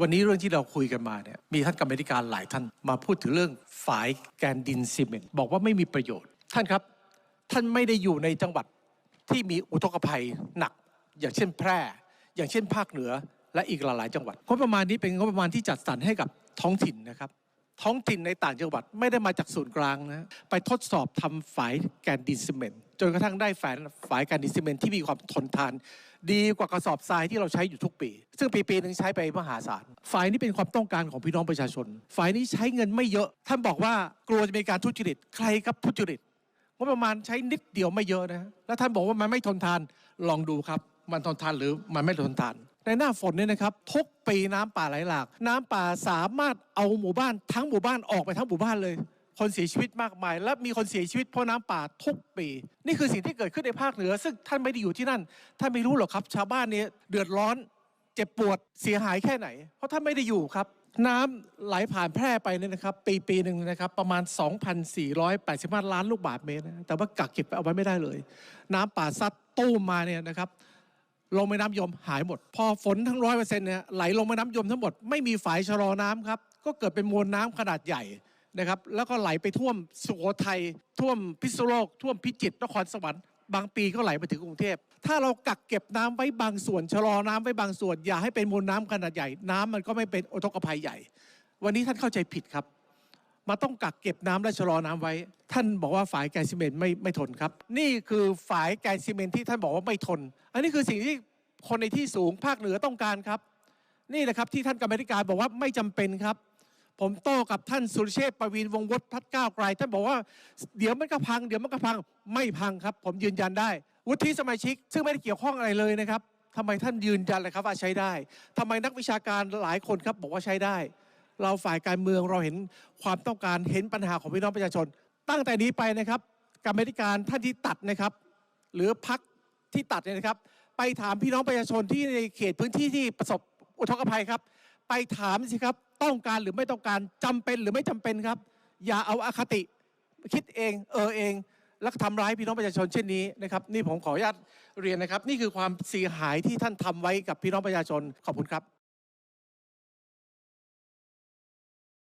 วันนี้เรื่องที่เราคุยกันมาเนี่ยมีท่านกรรมธิการหลายท่านมาพูดถึงเรื่องฝายแกนดินซีเมนต์บอกว่าไม่มีประโยชน์ ท่านครับ ท่านไม่ได้อยู่ในจังหวัดที่มีอุทกภัยหนัก อย่างเช่นแพร่ อย่างเช่นภาคเหนือและอีกหลายๆ จังหวัดงบประมาณนี้เป็นงบประมาณที่จัดสรรให้กับท้องถิ่นนะครับ ท้องถิ่นในต่างจังหวัดไม่ได้มาจากศูนย์กลางนะไปทดสอบทำฝายแกนดินซีเมนต์จนกระทั่งได้ฝายฝายแกนดินซีเมนต์ที่มีความทนทาน ดีกว่ากระสอบทรายที่เราใช้อยู่ทุกปี ซึ่งปีปีๆหนึ่งใช้ไปมหาศาลฝายนี้เป็นความต้องการของพี่น้องประชาชนฝายนี้ใช้เงินไม่เยอะ ท่านบอกว่ากลัวจะมีการทุจริตใครครับทุจริตงบประมาณใช้นิดเดียวไม่เยอะนะแล้วท่านบอกว่ามันไม่ทนทานลองดูครับ มันทนทานหรือมันไม่ทนทาน ในหน้าฝนเนี่ยนะครับทุกปีน้ำป่าไหลหลาก น้ำป่าสามารถเอาหมู่บ้านทั้งหมู่บ้านออกไปทั้งหมู่บ้านเลย คนเสียชีวิตมากมาย และมีคนเสียชีวิตเพราะน้ำป่าทุกปี นี่คือสิ่งที่เกิดขึ้นในภาคเหนือ ซึ่งท่านไม่ได้อยู่ที่นั่นท่านไม่รู้หรอกครับ ชาวบ้านเนี่ยเดือดร้อน เจ็บปวดเสียหายแค่ไหน เพราะท่านไม่ได้อยู่ครับ น้ำไหลผ่านแพร่ไปเนี่ยนะครับ ปีปีหนึ่งนะครับ ประมาณ 2,485ล้านลูกบาศก์เมตรนะแต่ว่ากักเก็บเอาไว้ไม่ได้เลย น้ำป่าซัดตู้มมาเนี่ยนะครับ ลงแม่น้ำยมหายหมด พอฝนทั้งร้อยเปอร์เซ็นต์เนี่ยไหลลงแม่น้ำยมทั้งหมด ไม่มีฝายชะลอน้ำครับ ก็เกิดเป็นมวลน้ำขนาดใหญ่นะครับ แล้วก็ไหลไปท่วมสุโขทัยท่วมพิษณุโลก ท่วมพิจิตรนครสวรรค์บางปีก็ไหลมาถึงกรุงเทพ ถ้าเรากักเก็บน้ำไว้บางส่วนชะลอน้ำไว้บางส่วน อย่าให้เป็นมวลน้ำขนาดใหญ่ น้ำมันก็ไม่เป็นอุทกภัยใหญ่ วันนี้ท่านเข้าใจผิดครับ มาต้องกักเก็บน้ำและชะลอน้ำไว้ ท่านบอกว่าฝายแกนซีเมนต์ไม่ไม่ทนครับ นี่คือฝายแกนซีเมนต์ที่ท่านบอกว่าไม่ทน อันนี้คือสิ่งที่คนในที่สูงภาคเหนือต้องการครับ นี่แหละครับที่ท่านกรรมธิการบอกว่าไม่จำเป็นครับ ผมโต้กับท่านสุรเชษฐ์ประวีนวงศ์วุฒิพัฒน์ก้าวไกล ท่านบอกว่าเดี๋ยวมันก็พัง เดี๋ยวมันก็พังไม่พังครับ ผมยืนยันได้ วุฒิสมาชิก ซึ่งไม่ได้เกี่ยวข้องอะไรเลยนะครับทำไมท่านยืนยันเลยครับว่าใช้ได้ทำไมนักวิชาการหลายคนครับบอกว่าใช้ได้ เราฝ่ายการเมืองเราเห็นความต้องการเห็นปัญหาของพี่น้องประชาชน ตั้งแต่นี้ไปนะครับกรรมธิการท่านที่ตัดนะครับ หรือพักที่ตัดเนี่ยนะครับ ไปถามพี่น้องประชาชนที่ในเขตพื้นที่ที่ประสบอุทกภัยครับ ไปถามสิครับต้องการหรือไม่ต้องการจำเป็นหรือไม่จำเป็นครับ อย่าเอาอาคติคิดเองเออเองแล้วทำร้ายพี่น้องประชาชนเช่นนี้นะครับนี่ผมขออนุญาตเรียนนะครับ นี่คือความเสียหายที่ท่านทำไว้กับพี่น้องประชาชนขอบคุณครับ